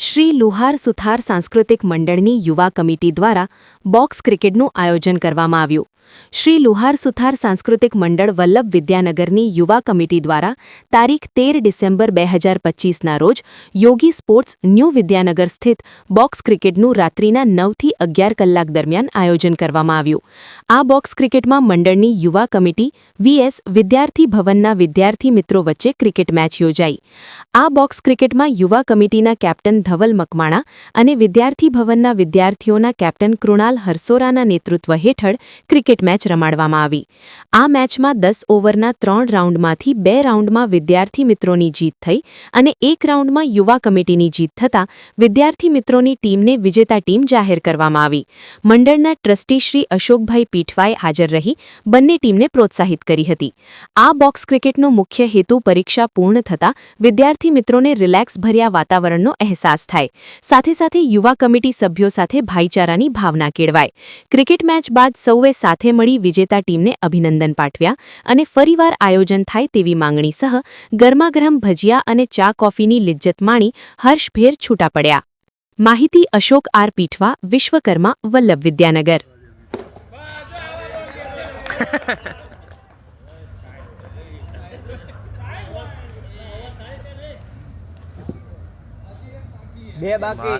શ્રી લુહાર સુથાર સાંસ્કૃતિક મંડળની યુવા કમિટી દ્વારા બોક્સ ક્રિકેટનું આયોજન કરવામાં આવ્યું. શ્રી લુહાર સુથાર સાંસ્કૃતિક મંડળ વલ્લભ વિદ્યાનગરની યુવા કમિટી દ્વારા તારીખ તેર ડિસેમ્બર બે હજાર પચીસના રોજ યોગી સ્પોર્ટ્સ ન્યૂ વિદ્યાનગર સ્થિત બોક્સ ક્રિકેટનું રાત્રિના નવથી અગિયાર કલાક દરમિયાન આયોજન કરવામાં આવ્યું. આ બોક્સ ક્રિકેટમાં મંડળની યુવા કમિટી વીએસ વિદ્યાર્થી ભવનના વિદ્યાર્થી મિત્રો વચ્ચે ક્રિકેટ મેચ યોજાઈ. આ બોક્સ ક્રિકેટમાં યુવા કમિટીના કેપ્ટન ધવલ મકવાણા અને વિદ્યાર્થી ભવનના વિદ્યાર્થીઓના કેપ્ટન કૃણાલ હરસોરાના નેતૃત્વ હેઠળ ક્રિકેટ મેચ રમાડવામાં આવી. આ મેચમાં દસ ઓવરના ત્રણ રાઉન્ડમાંથી બે રાઉન્ડમાં વિદ્યાર્થી મિત્રોની જીત થઈ અને એક રાઉન્ડમાં યુવા કમિટીની જીત થતાં વિદ્યાર્થી મિત્રોની ટીમને વિજેતા ટીમ જાહેર કરવામાં આવી. મંડળના ટ્રસ્ટી શ્રી અશોકભાઈ પીઠવાએ હાજર રહી બંને ટીમને પ્રોત્સાહિત કરી હતી. આ બોક્સ ક્રિકેટનો મુખ્ય હેતુ પરીક્ષા પૂર્ણ થતાં વિદ્યાર્થી મિત્રોને રિલેક્સ ભર્યા વાતાવરણનો અહેસાસ થાય. સાથે સાથે યુવા કમિટી સભ્યો સાથે ભાઈચારાની ભાવના કેળવાય. ક્રિકેટ મેચ બાદ સૌએ સાથે મળી વિજેતા ટીમને અભિનંદન પાઠવ્યા અને ફરીવાર આયોજન થાય તેવી માંગણી સહ ગરમાગરમ ભજીયા અને ચા કોફીની લિજ્જત માણી હર્ષભેર છૂટા પડ્યા. માહિતી અશોક આર પીઠવા, વિશ્વકર્મા, વલ્લભ વિદ્યાનગર. બે બાકી.